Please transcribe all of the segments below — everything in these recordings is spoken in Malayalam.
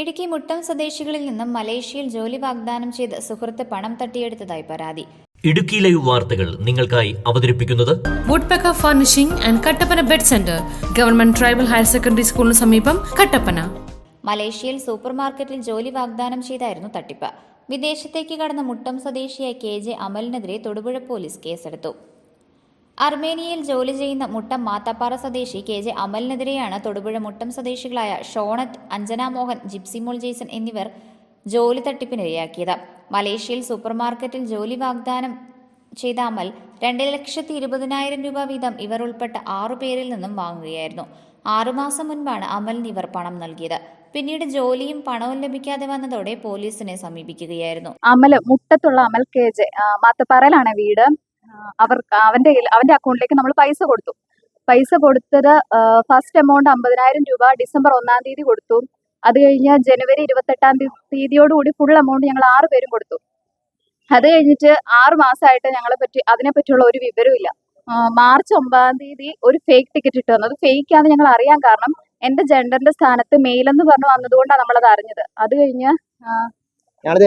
ഇടുക്കി മുട്ടം സ്വദേശികളിൽ നിന്നും മലേഷ്യയിൽ ജോലി വാഗ്ദാനം ചെയ്ത് സുഹൃത്ത് പണം തട്ടിയെടുത്തതായി പരാതി. ഇടുക്കി ലൈവ് വാർത്തകൾ നിങ്ങൾക്കായി അവതരിപ്പിക്കുന്നത് Woodpecker furnishing and Kattappana bed centre government tribal higher secondary സ്കൂളിന് സമീപം കട്ടപ്പന മലേഷ്യയിൽ സൂപ്പർ മാർക്കറ്റിൽ ജോലി വാഗ്ദാനം ചെയ്തായിരുന്നു തട്ടിപ്പ്. വിദേശത്തേക്ക് കടന്ന മുട്ടം സ്വദേശിയായ കെ ജെ അമലിനെതിരെ തൊടുപുഴ പോലീസ് കേസെടുത്തു. അർമേനിയയിൽ ജോലി ചെയ്യുന്ന മുട്ടം മാത്താപ്പാറ സ്വദേശി കെ ജെ അമലിനെതിരെയാണ് തൊടുപുഴ മുട്ടം സ്വദേശികളായ ഷോണറ്റ് അഞ്ജന മോഹൻ ജിപ്സിമോൾ ജെയ്സൺ എന്നിവർ ജോലി തട്ടിപ്പിനിരയാക്കിയത്. മലേഷ്യയിൽ സൂപ്പർമാർക്കറ്റിൽ ജോലി വാഗ്ദാനം ചെയ്ത അമൽ രണ്ട് ലക്ഷത്തി ഇരുപതിനായിരം രൂപ വീതം ഇവർ ഉൾപ്പെട്ട ആറു പേരിൽ നിന്നും വാങ്ങുകയായിരുന്നു. ആറുമാസം മുൻപാണ് അമലിന് ഇവർ പണം നൽകിയത്. പിന്നീട് ജോലിയും പണവും ലഭിക്കാതെ വന്നതോടെ പോലീസിനെ സമീപിക്കുകയായിരുന്നു. അമൽ മുട്ടത്തുള്ള അമൽ കെ ജെ മാത്തപ്പാറയിലാണ് വീട്. ആ, അവർ അവന്റെ അവന്റെ അക്കൗണ്ടിലേക്ക് നമ്മൾ പൈസ കൊടുത്തു. പൈസ കൊടുത്തത് ഫസ്റ്റ് എമൗണ്ട് അമ്പതിനായിരം രൂപ ഡിസംബർ ഒന്നാം തീയതി കൊടുത്തു. അത് കഴിഞ്ഞ് ജനുവരി ഇരുപത്തെട്ടാം തീയതിയോട് തീയതിയോടുകൂടി ഫുൾ എമൗണ്ട് ഞങ്ങൾ ആറ് പേരും കൊടുത്തു. അത് കഴിഞ്ഞിട്ട് ആറ് മാസമായിട്ട് ഞങ്ങളെ പറ്റി അതിനെ പറ്റിയുള്ള ഒരു ആ, മാർച്ച് ഒമ്പതാം തീയതി ഒരു ഫേക്ക് ടിക്കറ്റ് ഇട്ട് അത് ഫേക്ക് ആണെന്ന് ഞങ്ങൾ അറിയാൻ കാരണം എന്റെ ജെൻഡറിന്റെ സ്ഥാനത്ത് മെയിൽ എന്ന് പറഞ്ഞു വന്നതുകൊണ്ടാണ് നമ്മളത് അറിഞ്ഞത്. അത് കഴിഞ്ഞ്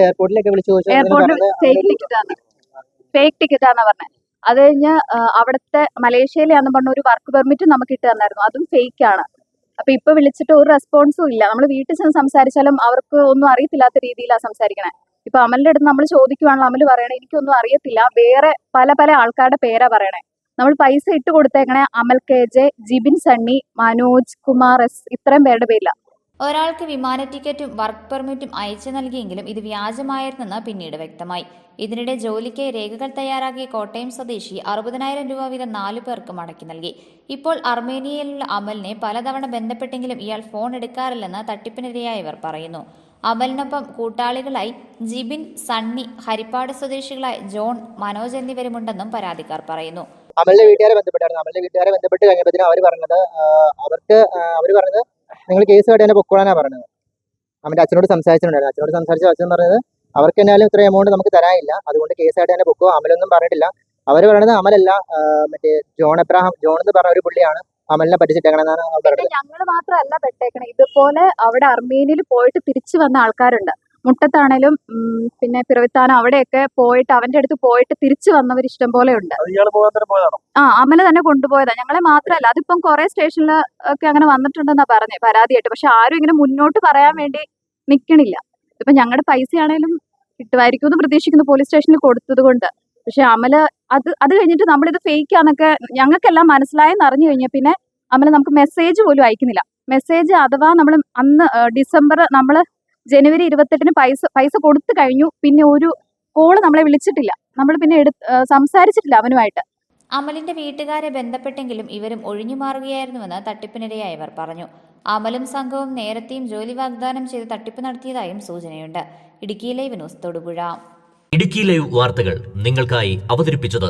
എയർപോർട്ടിലേക്ക് വിളിച്ചു എയർപോർട്ടിൽ ഫേക്ക് ടിക്കറ്റ് ആണ് ഫേക്ക് ടിക്കറ്റ് ആണെന്ന് പറഞ്ഞത് അത് കഴിഞ്ഞ് അവിടുത്തെ മലേഷ്യയിലാന്ന് പറഞ്ഞ ഒരു വർക്ക് പെർമിറ്റ് നമുക്ക് ഇട്ട് തന്നായിരുന്നു. അതും ഫേക്ക് ആണ് അപ്പൊ ഇപ്പൊ വിളിച്ചിട്ട് ഒരു റെസ്പോൺസും ഇല്ല. നമ്മൾ വീട്ടിൽ ചെന്ന് സംസാരിച്ചാലും അവർക്ക് ഒന്നും അറിയത്തില്ലാത്ത രീതിയിലാണ് സംസാരിക്കണേ. ഇപ്പൊ അമലിന്റെ അടുത്ത് നമ്മൾ ചോദിക്കുവാണല്ലോ അമൽ പറയണേ എനിക്കൊന്നും അറിയത്തില്ല. വേറെ പല പല ആൾക്കാരുടെ പേരാ പറയണേ. നമ്മൾ പൈസ ഇട്ട് കൊടുത്തേക്കണേ Amal K J Jibin Sunny Manoj Kumar S ഇത്രയും പേരുടെ പേരില. ഒരാൾക്ക് വിമാന ടിക്കറ്റും വർക്ക് പെർമിറ്റും അയച്ചു നൽകിയെങ്കിലും ഇത് വ്യാജമായിരുന്നെന്ന് പിന്നീട് വ്യക്തമായി. ഇതിനിടെ ജോലിക്കായി രേഖകൾ തയ്യാറാക്കിയ കോട്ടയം സ്വദേശി അറുപതിനായിരം രൂപ വീതം നാലു പേർക്ക് മടക്കി നൽകി. ഇപ്പോൾ അർമേനിയയിലുള്ള അമലിനെ പലതവണ ബന്ധപ്പെട്ടെങ്കിലും ഇയാൾ ഫോൺ എടുക്കാറില്ലെന്ന് തട്ടിപ്പിനിരയായവർ പറയുന്നു. അമലിനൊപ്പം കൂട്ടാളികളായി ജിബിൻ സണ്ണി ഹരിപ്പാട് സ്വദേശികളായ ജോൺ മനോജ് എന്നിവരുമുണ്ടെന്നും പരാതിക്കാർ പറയുന്നു. അമലിന്റെ വീട്ടുകാരെ ബന്ധപ്പെട്ടായിരുന്നു. അമലിന്റെ വീട്ടുകാരെ ബന്ധപ്പെട്ട് കഴിഞ്ഞപ്പോഴത്തേനും അവർ പറഞ്ഞത് അവർക്ക് അവർ പറഞ്ഞത് നിങ്ങൾ കേസ് ആയിട്ട് എന്നെ പൊക്കോളാനാ പറഞ്ഞത്. അവന്റെ അച്ഛനോട് സംസാരിച്ചിട്ടുണ്ടായിരുന്നു. അച്ഛനോട് സംസാരിച്ച അച്ഛൻ പറഞ്ഞത് അവർക്ക് എന്നാലും ഇത്ര എമൗണ്ട് നമുക്ക് തരാനില്ല. അതുകൊണ്ട് കേസ് ആയിട്ട് തന്നെ പൊക്കോ. അമലൊന്നും പറഞ്ഞിട്ടില്ല. അവർ പറയുന്നത് അമലല്ല മറ്റേ ജോൺ എബ്രാഹാം ജോൺ എന്ന് പറഞ്ഞ ഒരു പുള്ളിയാണ് അമലിനെ പറ്റിച്ചിട്ടേക്കണെന്നാണ് അവർ ഞങ്ങൾ മാത്രമല്ല പെട്ടേക്കണേ. ഇതുപോലെ അവിടെ അർമേനിയയിൽ പോയിട്ട് തിരിച്ചു വന്ന ആൾക്കാരുണ്ട്. മുട്ടത്താണേലും പിന്നെ പിറവിത്താനം അവിടെയൊക്കെ പോയിട്ട് അവന്റെ അടുത്ത് പോയിട്ട് തിരിച്ചു വന്നവർ ഇഷ്ടം പോലെ ഉണ്ട്. ആ അമല തന്നെ കൊണ്ടുപോയതാ. ഞങ്ങളെ മാത്രമല്ല അതിപ്പം കുറെ സ്റ്റേഷനിൽ ഒക്കെ അങ്ങനെ വന്നിട്ടുണ്ടെന്നാ പറഞ്ഞേ പരാതിയായിട്ട്. പക്ഷെ ആരും ഇങ്ങനെ മുന്നോട്ട് പറയാൻ വേണ്ടി നിക്കണില്ല. ഇപ്പൊ ഞങ്ങളുടെ പൈസ ആണേലും കിട്ടുമായിരിക്കും എന്ന് പ്രതീക്ഷിക്കുന്നു പോലീസ് സ്റ്റേഷനിൽ കൊടുത്തത് കൊണ്ട്. പക്ഷെ അമല അത് അത് കഴിഞ്ഞിട്ട് നമ്മളിത് ഫേക്ക് ആന്നൊക്കെ ഞങ്ങൾക്കെല്ലാം മനസ്സിലായെന്ന് അറിഞ്ഞു കഴിഞ്ഞാൽ പിന്നെ അമല നമുക്ക് മെസ്സേജ് പോലും അയക്കുന്നില്ല. മെസ്സേജ് അഥവാ നമ്മൾ അന്ന് ഡിസംബർ നമ്മൾ ജനുവരി ഇരുപത്തെട്ടിന് പൈസ പൈസ കൊടുത്തു കഴിഞ്ഞു. പിന്നെ ഒരു കോൾ നമ്മളെ വിളിച്ചിട്ടില്ല. നമ്മൾ പിന്നെ എടു സംസാരിച്ചിട്ടില്ല അവനുമായിട്ട്. അമലിന്റെ വീട്ടുകാരെ ബന്ധപ്പെട്ടെങ്കിലും ഇവരും ഒഴിഞ്ഞു മാറുകയായിരുന്നുവെന്ന് തട്ടിപ്പിനിരയായവർ പറഞ്ഞു. അമലും സംഘവും നേരത്തെയും ജോലി വാഗ്ദാനം ചെയ്ത് തട്ടിപ്പ് നടത്തിയതായും സൂചനയുണ്ട്. Idukki live news Thodupuzha. Idukki live വാർത്തകൾ നിങ്ങൾക്കായി അവതരിപ്പിച്ചത്